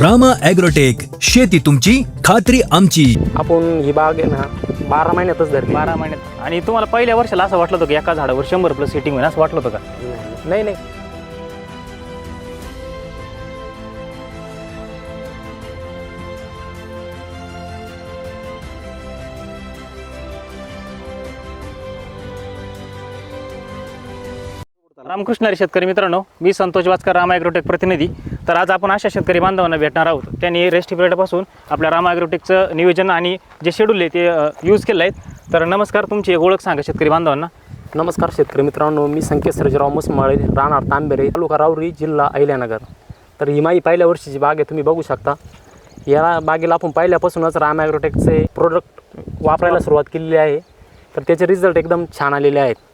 Rama agrotech शेती तुमची खात्री आमची. आपण ही बाग आहे ना बारा महिन्यातच धरली. बारा महिन्यात. आणि तुम्हाला पहिल्या वर्षाला असं वाटलं होतं की एका झाडावर शंभर प्लस सेटिंग होईल असं वाटलं होतं का? नाही नाही. रामकृष्ण हरी शेतकरी मित्रांनो मी संतोष वाचकर राम ॲग्रोटेक प्रतिनिधी. तर आज आपण अशा शेतकरी बांधवांना भेटणार आहोत. त्यांनी रेस्ट पिरियडपासून आपल्या राम ॲग्रोटेकचं नियोजन आणि जे शेड्यूल आहे ते यूज केलं आहेत. तर नमस्कार तुमची एक ओळख सांगा शेतकरी बांधवांना. नमस्कार शेतकरी मित्रांनो मी संकेत सर्जराव मसमाळे राहणार तांबेरे तालुका रावरी जिल्हा अहिल्यानगर. तर ही माझी पहिल्या वर्षीची बाग आहे तुम्ही बघू शकता. या बागेला आपण पहिल्यापासूनच राम ॲग्रोटेकचे प्रोडक्ट वापरायला सुरुवात केलेली आहे. तर त्याचे रिझल्ट एकदम छान आलेले आहेत.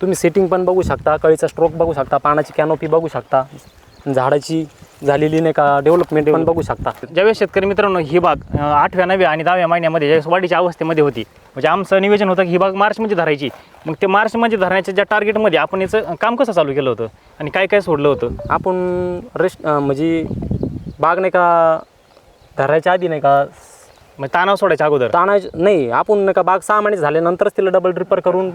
तुम्ही सेटिंग पण बघू शकता कळीचा स्ट्रोक बघू शकता पानाची कॅनोपी बघू शकता झाडाची झालेली नाही का डेव्हलपमेंट पण बघू शकता. ज्यावेळेस शेतकरी मित्रांनो ही बाग आठव्या नवव्या आणि दहाव्या महिन्यामध्ये ज्यावेळेस वाढीच्या अवस्थेमध्ये होती म्हणजे आमचं नियोजन होतं की ही बाग मार्चमध्ये धरायची. मग ते मार्चमध्ये धरण्याच्या ज्या टार्गेटमध्ये आपण याचं काम कसं चालू केलं होतं आणि काय काय सोडलं होतं? आपण रेस्ट म्हणजे बाग नाही का धरायच्या आधी नाही का मग ताणाव सोडायच्या अगोदर? ताणा नाही आपण नाही का बाग सहा महिने झाल्यानंतरच तिला डबल ड्रिपर करून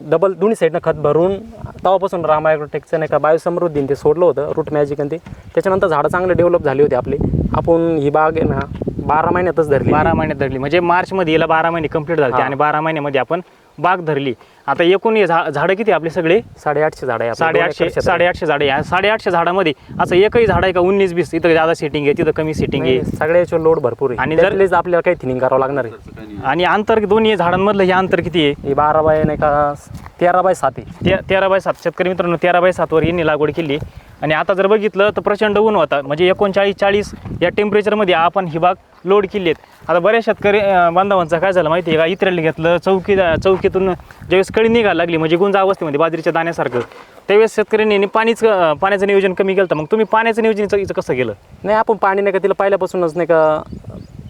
डबल दोन्ही साईडनं खत भरून तेव्हापासून राम टेकचं नाही का बायोसमृद्धीने ते सोडलं होतं रूट मॅजिक आणि ते. त्याच्यानंतर झाडं चांगले डेव्हलप झाली होती आपली. आपण ही बाग आहे ना बारा महिन्यातच धरली बारा महिन्यात धरली. म्हणजे मार्चमध्ये याला बारा महिने कंप्लीट झाले. आणि बारा महिन्यामध्ये आपण बाग धरली. आता एकूण हे झाडं किती आपले सगळे? साडेआठशे झाडं साडेआठशे. साडेआठशे झाडे आहे. साडेआठशे झाडामध्ये असं एकही झाड आहे का? उन्नीस बीस. इथं जादा सेटिंग आहे तिथं कमी सेटिंग आहे. नाही, सगळ्याचे लोड भरपूर आहे. आणि आणि जर- त्यातलेच आपल्याला काही थिनिंग करावं लागणार आहे. आणि अंतर दोन्ही झाडांमधलं हे अंतर किती आहे? बारा बाय नाही का तेरा बाय सात आहे. तेरा बाय सात. शेतकरी मित्रांनो तेरा बाय सातवर यांनी लागवड केली. आणि आता जर बघितलं तर प्रचंड ऊन होता. म्हणजे एकोणचाळीस चाळीस या टेम्परेचरमध्ये आपण ही बाग लोड केली आहेत. आता बऱ्याच शेतकरी बांधवांचं काय झालं माहिती आहे का? इतरेल घेतलं चौकी चौकीतून ज्यावेळेस कळी निघायला लागली म्हणजे गुंजा अवस्थेमध्ये बाजरीच्या दाण्यासारखं त्यावेळेस शेतकऱ्यांनी पाणीच पाण्याचं नियोजन कमी केलं मग तुम्ही पाण्याचं नियोजन इथं- इथं कसं केलं? नाही आपण पाणी नाही का तिला पहिल्यापासूनच नाही का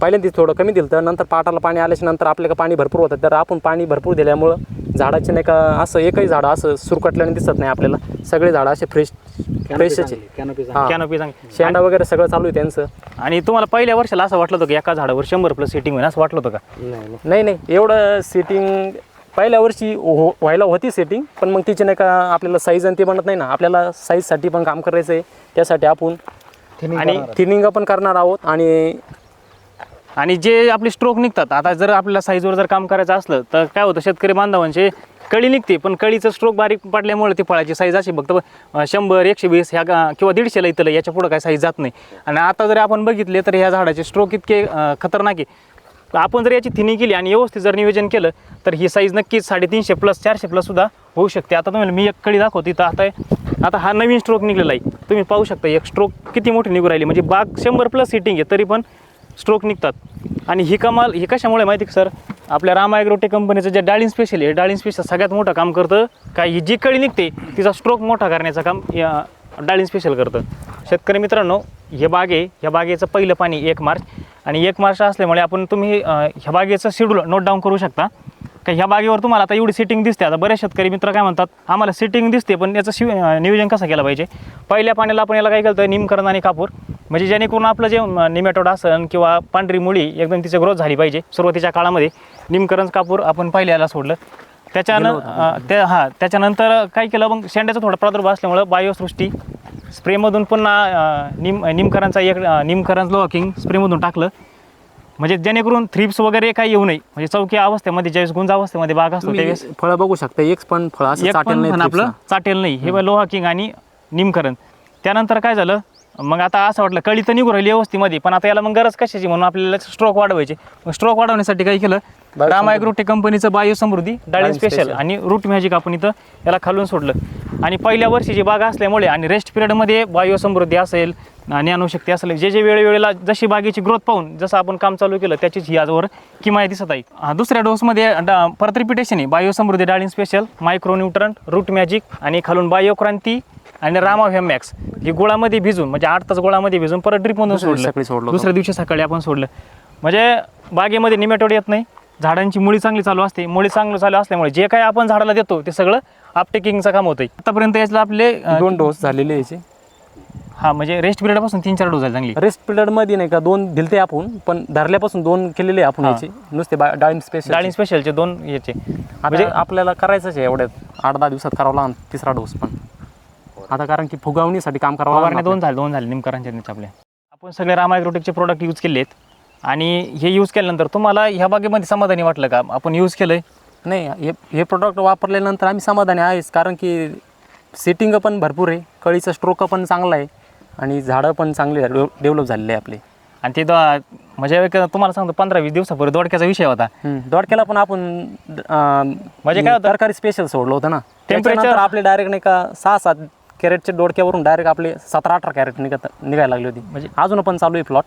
पहिल्यांदा थोडं कमी दिलं तर नंतर पाटाला पाणी आल्याच्यानंतर आपल्याला पाणी भरपूर होतं. तर आपण पाणी भरपूर दिल्यामुळं झाडाचे नाही का असं एकही झाडं असं सुरकटल्याने दिसत नाही आपल्याला. सगळे झाडं असे फ्रेश हां. कॅनोपी सांग शेंडा वगैरे सगळं चालू आहे त्यांचं. आणि तुम्हाला पहिल्या वर्षाला असं वाटलं होतं की एका झाडावर शंभर प्लस सेटिंग होईल असं वाटलं होतं का? नाही नाही. एवढं सेटिंग पहिल्या वर्षी हो व्हायला होती सेटिंग पण मग तिची नाही का आपल्याला साईज आणि ते बनत नाही ना. आपल्याला साईजसाठी पण काम करायचं आहे त्यासाठी आपण आणि थिनिंग पण करणार आहोत. आणि आणि जे आपले स्ट्रोक निघतात आता जर आपल्याला साईजवर जर काम करायचं असलं तर काय होतं? शेतकरी बांधवांचे कळी निघते पण कळीचं स्ट्रोक बारीक पडल्यामुळे ती फळाची साईज अशी फक्त शंभर एकशे वीस ह्या गा- किंवा दीडशेला इथलं याच्या पुढं काय साईज जात नाही. आणि आता जर आपण बघितले तर ह्या झाडाचे स्ट्रोक इतके खतरनाक आहे. आपण जर याची थिनी केली आणि व्यवस्थित जर नियोजन केलं तर ही साईज नक्कीच साडेतीनशे प्लस चारशे प्लस सुद्धा होऊ शकते. आता तुम्हाला मी एक कळी दाखवते तर आता आता हा नवीन स्ट्रोक निघलेला आहे. तुम्ही पाहू शकता एक स्ट्रोक किती मोठी निघू राहिली. म्हणजे बाग शंभर प्लस सिटिंग आहे तरी पण स्ट्रोक निघतात. आणि ही कमाल ही कशामुळे माहिती का सर? आपल्या राम ॲग्रोटेक कंपनीचं जे डाळिंग स्पेशल आहे डाळिंग स्पेशल सगळ्यात मोठं काम करतं. काय ही जी कळी निघते तिचा स्ट्रोक मोठा करण्याचं काम या डाळिंग स्पेशल करतं. शेतकरी मित्रांनो हे बागे ह्या बागेचं पहिलं पाणी एक मार्च. आणि एक मार्च असल्यामुळे आपण तुम्ही ह्या बागेचं शेड्यूल नोट डाऊन करू शकता. का ह्या बागेवर तुम्हाला आता एवढी सिटिंग दिसते. आता बरेच शेतकरी मित्र काय म्हणतात आम्हाला सिटिंग दिसते पण याचं शिव नियोजन कसं केलं पाहिजे? पहिल्या पाण्याला आपण याला काय केलं निमकरण आणि कापूर. म्हणजे जेणेकरून आपलं जे निमॅटोड असन किंवा पांढरी मुळी एकदम तिची ग्रोथ झाली पाहिजे. सुरुवातीच्या काळामध्ये निमकरण कापूर आपण पहिल्याला सोडलं. त्याच्यानं त्या हां त्याच्यानंतर काय केलं मग शेंड्याचा थोडा प्रादुर्भाव असल्यामुळं बायोसृष्टी स्प्रेमधून पुन्हा निम निमकरांचा एक अं, निमकरण लोकिंग स्प्रेमधून टाकलं. म्हणजे जेणेकरून थ्रिप्स वगैरे काही येऊ नये. म्हणजे चौकी अवस्थेमध्ये ज्यावेळेस गुंज अवस्थेमध्ये बाग असतो त्यावेळेस फळं बघू शकता. एक पण फळ असं एक चाटेल पण नाही आपलं चाटेल नाही. हे लोहा किंग आणि निमकरण. त्यानंतर काय झालं? मग आता असं वाटलं कळी तर निघू राहिली व्यवस्थेमध्ये पण आता याला मग गरज कशाची? म्हणून आपल्याला स्ट्रोक वाढवायचे. मग स्ट्रोक वाढवण्यासाठी काय केलं? Bio राम ॲग्रोटेक कंपनीचं बायो समृद्धी डाळिंब स्पेशल. आणि रूट मॅजिक आपण इथं याला खालून सोडलं. आणि पहिल्या वर्षीची बाग असल्यामुळे आणि रेस्ट पिरियडमध्ये बायो समृद्धी असेल आणि अनुशक्ती असेल जे जे वेळेवेळेला जशी बागेची ग्रोथ पाहून जसं आपण काम चालू केलं त्याचीच ही आजवर किमाय दिसत आहे हा, दुसऱ्या डोसमध्ये परत रिपिटेशन आहे. Bio Samruddhi डाळिंग special micro nutrient root magic आणि खालून बायो क्रांती आणि रामा मॅक्स ही गोळामध्ये भिजून म्हणजे आठ तास गोळामध्ये भिजून परत ड्रिपमधून सोडलं. सकाळी सोडलं. दुसऱ्या दिवशी सकाळी आपण सोडलं. म्हणजे बागेमध्ये निमॅटोड येत नाही. झाडांची मुळी चांगली चालू असते. मुळी चांगली चालू असल्यामुळे जे काही आपण झाडाला देतो ते सगळं अपटेकिंगचं काम होतं आतापर्यंत याच्याला आपले दोन डोस झालेले याचे. हा म्हणजे रेस्ट पिरियडपासून तीन चार डोस झाले चांगली. रेस्ट पिरियडमध्ये नाही का दोन दिलते आपण पण धरल्यापासून दोन केलेले आपण. याचे. नुसते डाळिंब स्पेशल डाळिंग स्पेशलचे दोन याचे. म्हणजे आपल्याला करायचंच आहे एवढ्यात. आठ दहा दिवसात करावं लागणार तिसरा डोस पण. आता कारण की फुगवणीसाठी काम करावं फवारण्या लागणार दोन झाले दोन झाले निमकरांच्या आपल्या आपण सगळे रामायग्रोटेकचे प्रोडक्ट यूज केले आहेत आणि हे यूज केल्यानंतर तुम्हाला ह्या बागेमध्ये समाधानी वाटलं का? आपण यूज केलंय? नाही हे हे प्रोडक्ट वापरल्यानंतर आम्ही समाधानी आहेच. कारण की सेटिंग पण भरपूर आहे. कळीचा स्ट्रोक पण चांगला आहे. आणि झाडं पण चांगले डेव्हलप झालेले आहे आपले. आणि ते द- म्हणजे एक तुम्हाला सांगतो पंधरा वीस दिवसापूर्वी दोडक्याचा विषय होता. दोडक्याला पण आपण म्हणजे काय होतं? तरकारी स्पेशल सोडलं होतं ना. टेम्परेचर आपले डायरेक्ट नाही का सहा सात कॅरेटच्या दोडक्यावरून डायरेक्ट आपले सतरा अठरा कॅरेट निघत निघायला लागली होती. म्हणजे- अजून पण चालू आहे प्लॉट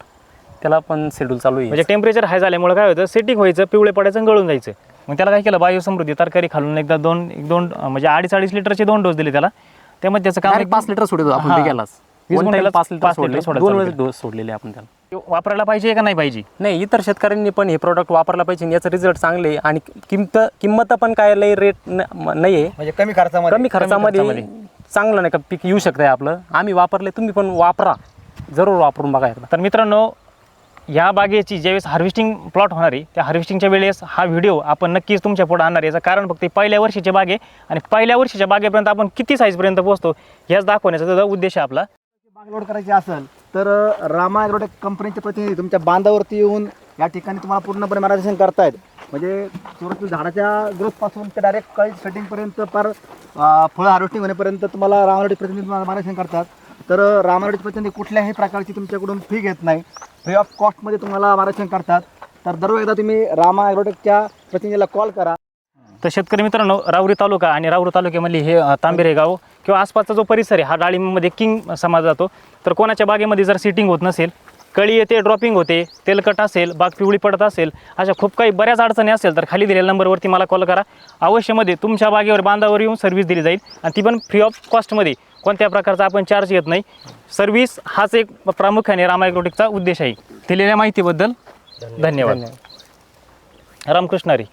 त्याला पण शेड्यूल चालू आहे. म्हणजे टेम्परेचर हाय झाल्यामुळे काय होतं सेटिंग व्हायचं पिवळे पडायचं आणि गळून जायचं. मग त्याला काय केलं बायोसमृद्धी तरकारी खालून एकदा दोन एक दोन म्हणजे अडीच अडीच लिटरचे दोन डोस दिले त्याला. त्यामध्ये त्याचं काम Direct पाच लिटर सोडतो आपण वीस गुंठ्याला पाच लिटर सोडले. दोन वेळेस डोस सोडलेले आपण त्याला वापरायला पाहिजे का नाही पाहिजे? नाही इतर शेतकऱ्यांनी पण हे प्रोडक्ट वापरला पाहिजे आणि याचं रिझल्ट चांगले आहे. आणि किंमत किंमत पण काय लई रेट नाही आहे म्हणजे कमी खर्चामध्ये. कमी खर्चामध्ये खर्चामध्ये. चांगलं नाही का पीक येऊ शकतंय आपलं. आम्ही वापरले तुम्ही पण वापरा. जरूर वापरून बघा एकदा. तर मित्रांनो या बागेची ज्यावेळेस हार्वेस्टिंग प्लॉट होणार आहे त्या हार्वेस्टिंगच्या वेळेस हा व्हिडिओ आपण नक्कीच तुमच्यापुढे आणणार आहे. याचं कारण फक्त पहिल्या वर्षीची बाग आहे आणि पहिल्या वर्षीच्या बागेपर्यंत आपण किती साईजपर्यंत पोहोचतो याच दाखवण्याचा त्याचा उद्देश आहे आपला. बाग लोड करायची असेल तर रामा ॲग्रोटेक कंपनीचे प्रतिनिधी तुमच्या बांधावरती येऊन या ठिकाणी तुम्हाला पूर्णपणे मार्गदर्शन करतायत. म्हणजे सुरुवातीला झाडाच्या ग्रोथपासून ते डायरेक्ट कळी सेटिंगपर्यंत पर फळं हार्वेस्टिंग होण्यापर्यंत तुम्हाला रामा प्रतिनिधी तुम्हाला मार्गदर्शन करतात. तर अ, प्रतिनिधी कुठल्याही प्रकारची तुमच्याकडून फी घेत नाही. फ्री ऑफ कॉस्टमध्ये तुम्हाला मार्गदर्शन करतात. तर दररोज एकदा तुम्ही रामा ॲग्रोटेकच्या प्रतिनिधीला कॉल करा. तर शेतकरी मित्रांनो राऊरी तालुका आणि राऊरी तालुक्यामधली हे तांबेरे गाव किंवा आसपासचा जो परिसर आहे हा डाळिंबमध्ये किंग समाज जातो. तर कोणाच्या बागेमध्ये जर सिटिंग होत नसेल कळी येते ड्रॉपिंग होते तेलकट असेल बाग पिवळी पडत असेल अशा खूप काही बऱ्याच अडचणी असेल तर खाली दिलेल्या नंबरवरती मला कॉल करा. अवश्यमध्ये तुमच्या बागेवर बांधावर येऊन सर्व्हिस दिली जाईल आणि ती पण फ्री ऑफ कॉस्टमध्ये कोणत्या प्रकारचा आपण चार्ज घेत नाही. सर्व्हिस हाच एक प्रामुख्याने रामायग्रोटिकचा उद्देश आहे. दिलेल्या माहितीबद्दल धन्यवाद. रामकृष्ण हरी.